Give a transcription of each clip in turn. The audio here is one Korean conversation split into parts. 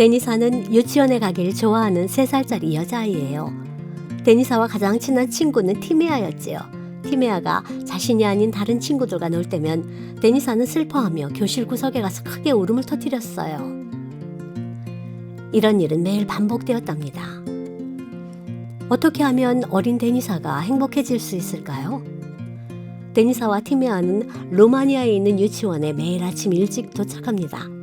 데니사는 유치원에 가길 좋아하는 3살짜리 여자아이예요. 데니사와 가장 친한 친구는 티메아였지요. 티메아가 자신이 아닌 다른 친구들과 놀 때면 데니사는 슬퍼하며 교실 구석에 가서 크게 울음을 터뜨렸어요. 이런 일은 매일 반복되었답니다. 어떻게 하면 어린 데니사가 행복해질 수 있을까요? 데니사와 티메아는 로마니아에 있는 유치원에 매일 아침 일찍 도착합니다.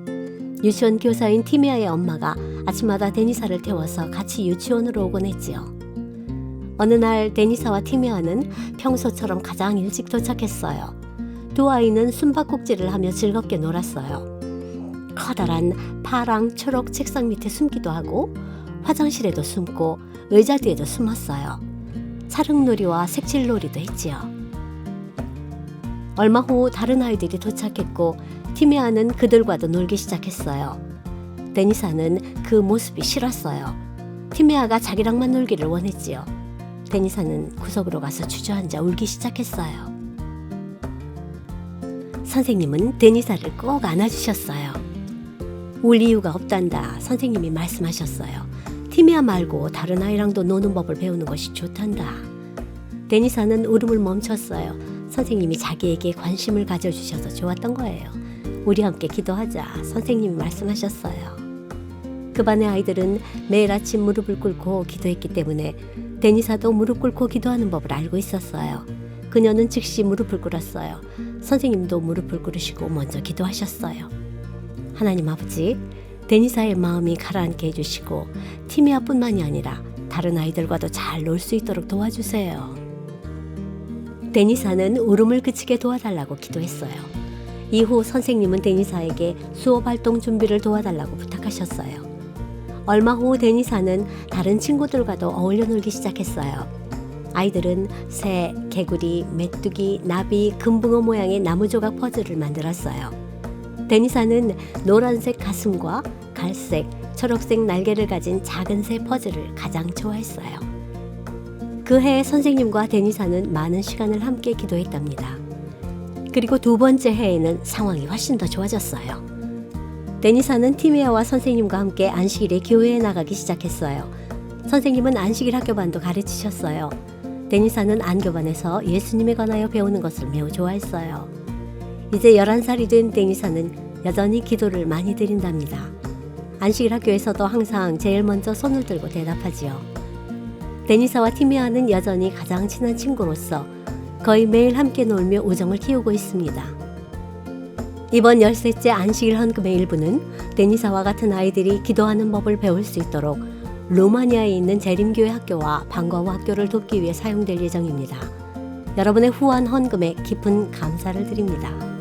유치원 교사인 티메아의 엄마가 아침마다 데니사를 태워서 같이 유치원으로 오곤 했지요. 어느 날 데니사와 티메아는 평소처럼 가장 일찍 도착했어요. 두 아이는 숨바꼭질을 하며 즐겁게 놀았어요. 커다란 파랑 초록 책상 밑에 숨기도 하고 화장실에도 숨고 의자 뒤에도 숨었어요. 차릉놀이와 색칠놀이도 했지요. 얼마 후 다른 아이들이 도착했고 티메아는 그들과도 놀기 시작했어요. 데니사는 그 모습이 싫었어요. 티메아가 자기랑만 놀기를 원했지요. 데니사는 구석으로 가서 주저앉아 울기 시작했어요. 선생님은 데니사를 꼭 안아주셨어요. 울 이유가 없단다. 선생님이 말씀하셨어요. 티메아 말고 다른 아이랑도 노는 법을 배우는 것이 좋단다. 데니사는 울음을 멈췄어요. 선생님이 자기에게 관심을 가져주셔서 좋았던 거예요. 우리 함께 기도하자. 선생님이 말씀하셨어요. 그 반의 아이들은 매일 아침 무릎을 꿇고 기도했기 때문에 데니사도 무릎 꿇고 기도하는 법을 알고 있었어요. 그녀는 즉시 무릎을 꿇었어요. 선생님도 무릎을 꿇으시고 먼저 기도하셨어요. 하나님 아버지, 데니사의 마음이 가라앉게 해주시고 티미아뿐만이 아니라 다른 아이들과도 잘 놀 수 있도록 도와주세요. 데니사는 울음을 그치게 도와달라고 기도했어요. 이후 선생님은 데니사에게 수업 활동 준비를 도와달라고 부탁하셨어요. 얼마 후 데니사는 다른 친구들과도 어울려 놀기 시작했어요. 아이들은 새, 개구리, 메뚜기, 나비, 금붕어 모양의 나무 조각 퍼즐을 만들었어요. 데니사는 노란색 가슴과 갈색, 초록색 날개를 가진 작은 새 퍼즐을 가장 좋아했어요. 그해 선생님과 데니사는 많은 시간을 함께 기도했답니다. 그리고 두 번째 해에는 상황이 훨씬 더 좋아졌어요. 데니사는 티메아와 선생님과 함께 안식일에 교회에 나가기 시작했어요. 선생님은 안식일 학교반도 가르치셨어요. 데니사는 안교반에서 예수님에 관하여 배우는 것을 매우 좋아했어요. 이제 11살이 된 데니사는 여전히 기도를 많이 드린답니다. 안식일 학교에서도 항상 제일 먼저 손을 들고 대답하지요. 데니사와 티메아는 여전히 가장 친한 친구로서 거의 매일 함께 놀며 우정을 키우고 있습니다. 이번 열셋째 안식일 헌금의 일부는 데니사와 같은 아이들이 기도하는 법을 배울 수 있도록 로마니아에 있는 재림교회 학교와 방과후 학교를 돕기 위해 사용될 예정입니다. 여러분의 후원 헌금에 깊은 감사를 드립니다.